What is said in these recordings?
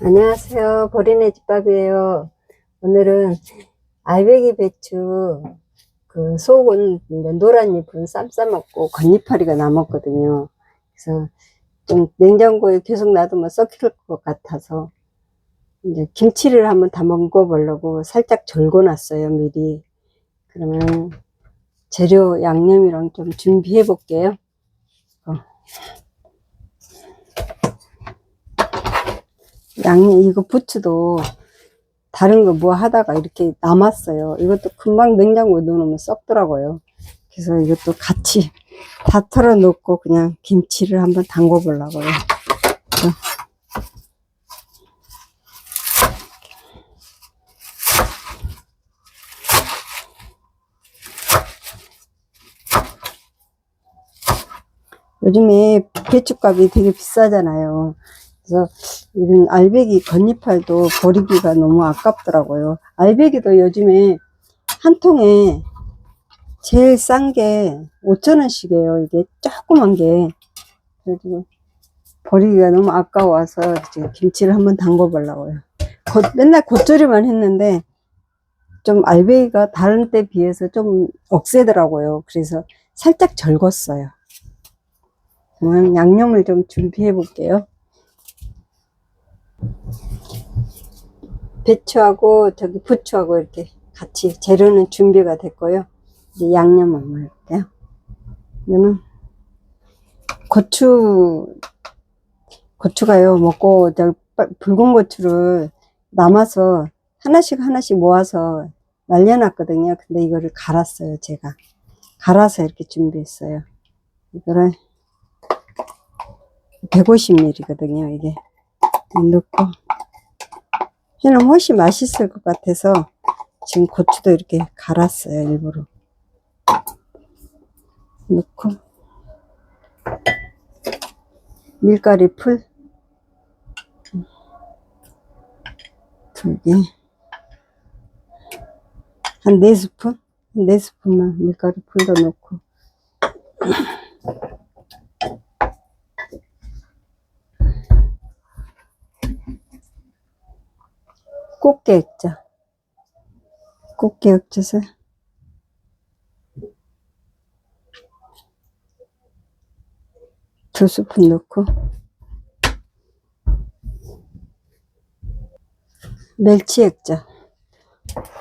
안녕하세요. 보리네 집밥이에요. 오늘은 알배기 배추 그 속은 노란 잎은 쌈 싸먹고 겉잎파리가 남았거든요. 그래서 좀 냉장고에 계속 놔두면 썩힐 것 같아서 이제 김치를 한번 다 먹어보려고 살짝 절고 놨어요, 미리. 그러면 재료 양념이랑 좀 준비해 볼게요. 어. 양념 이거 부추도 다른 거 뭐 하다가 이렇게 남았어요. 이것도 금방 냉장고에 넣어놓으면 썩더라고요. 그래서 이것도 같이 다 털어놓고 그냥 김치를 한번 담궈 보려고요. 요즘에 배추값이 되게 비싸잖아요. 그래서 이런 알배기 겉잎알도 버리기가 너무 아깝더라고요. 알배기도 요즘에 한 통에 제일 싼 게 5천원씩이에요. 이게 조그만 게. 그래가지고 버리기가 너무 아까워서 지금 김치를 한번 담궈 보려고요. 겉- 맨날 겉절이만 했는데 좀 알배기가 다른 때 비해서 좀 억세더라고요. 그래서 살짝 절궜어요. 그러면 양념을 좀 준비해 볼게요. 배추하고 저기 부추하고 이렇게 같이 재료는 준비가 됐고요. 이제 양념 한번 해볼게요. 이거는 고추 고추가요 먹고 붉은 고추를 남아서 하나씩 하나씩 모아서 말려놨거든요. 근데 이거를 갈았어요 제가 갈아서 이렇게 준비했어요. 이거를 150ml거든요 이게 넣고 해는 훨씬 맛있을 것 같아서 지금 고추도 이렇게 갈았어요 일부러. 넣고. 밀가리 풀. 두개. 한네 스푼? 네 스푼만 밀가리 풀도 넣고 꽃게 액자. 꽃게 액젓을 두 스푼 넣고. 멸치 액자.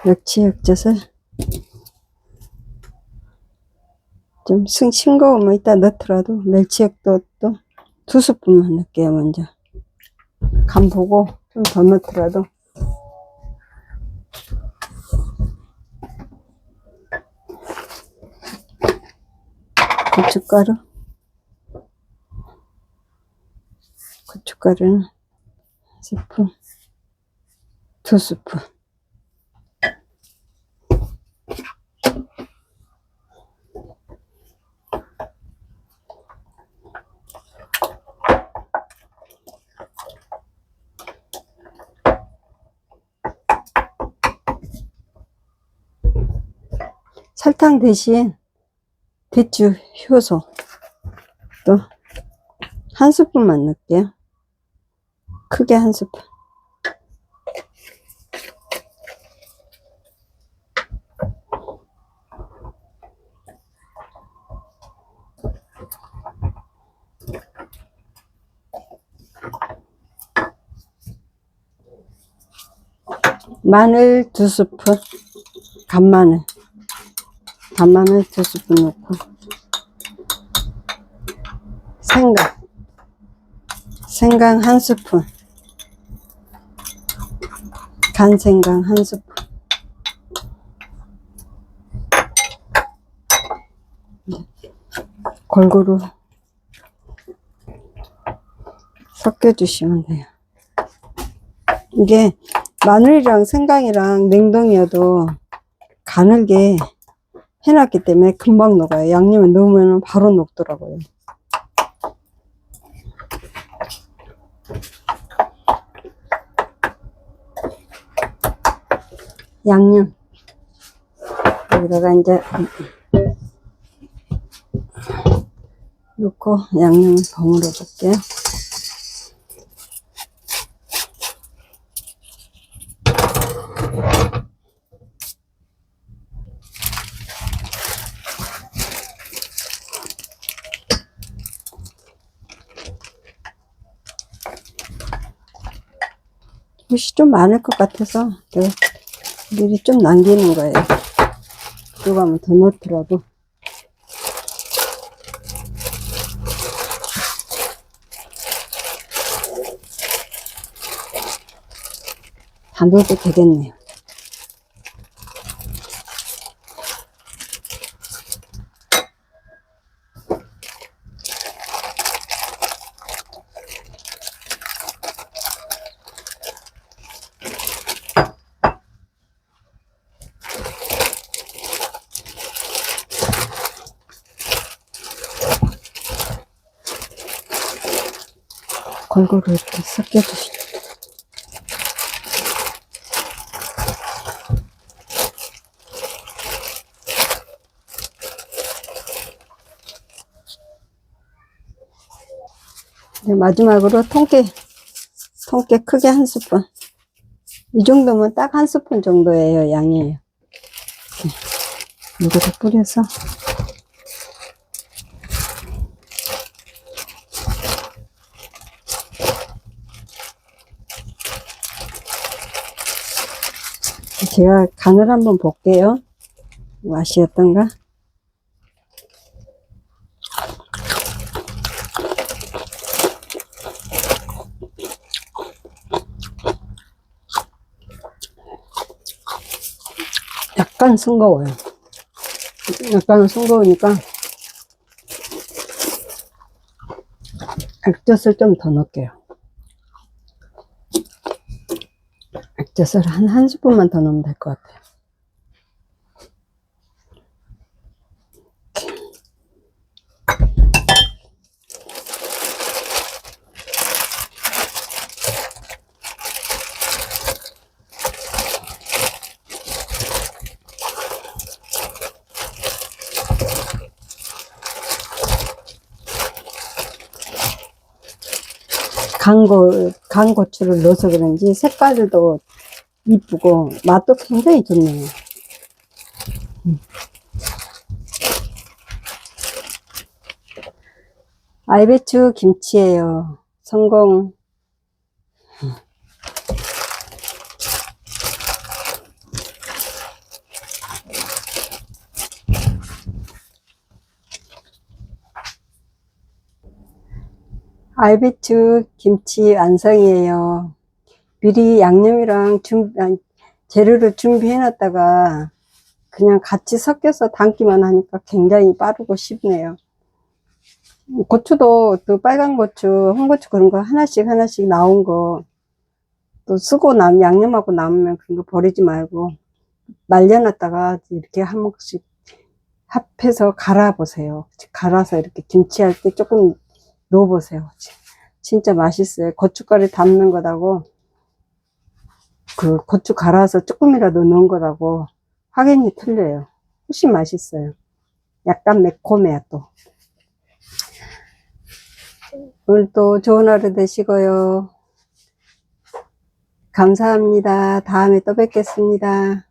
멸치 액젓을 좀 싱- 싱거우면 이따 넣더라도 멸치 액도 또 두 스푼만 넣을게요 먼저. 간 보고 좀 더 넣더라도 고춧가루? 고춧가루는 스푼 두 스푼 설탕 대신 배추 효소 또 한 스푼만 넣을게요. 크게 한 스푼. 마늘 두 스푼, 간마늘, 간마늘 두 스푼 넣고. 생강. 생강 한 스푼. 간 생강 한 스푼. 골고루 섞여 주시면 돼요. 이게 마늘이랑 생강이랑 냉동이어도 가늘게 해놨기 때문에 금방 녹아요. 양념에 넣으면 바로 녹더라고요. 양념. 여기다가 이제 넣고 양념을 버무려 볼게요 붓이 좀 많을 것 같아서 미리 좀 남기는 거예요. 조금 더 넣더라도. 다 넣어도 되겠네요. 골고루 이렇게 섞여주시죠. 네, 마지막으로 통깨, 통깨 크게 한 스푼. 이 정도면 딱 한 스푼 정도예요, 양이에요. 이거를 뿌려서. 제가 간을 한번 볼게요. 맛이 어떤가? 약간 싱거워요. 약간 싱거우니까 액젓을 좀 더 넣을게요. 액젓을 한 한 스푼만 더 넣으면 될 것 같아요. 간고, 간고추를 넣어서 그런지 색깔도 이쁘고 맛도 굉장히 좋네요. 음. 알배추 김치예요. 성공. 알배추 김치 완성이에요. 미리 양념이랑 준, 재료를 준비해 놨다가 그냥 같이 섞여서 담기만 하니까 굉장히 빠르고 쉽네요. 고추도 또 빨간 고추, 홍고추 그런 거 하나씩 하나씩 나온 거 또 쓰고 남, 양념하고 남으면 그런 거 버리지 말고 말려놨다가 이렇게 한 몫씩 합해서 갈아 보세요. 갈아서 이렇게 김치할 때 조금 넣어 보세요. 진짜 맛있어요. 고춧가루 담는 거다고 그 고추 갈아서 조금이라도 넣은 거라고 확연히 틀려요. 훨씬 맛있어요. 약간 매콤해요 또. 오늘도 좋은 하루 되시고요. 감사합니다. 다음에 또 뵙겠습니다.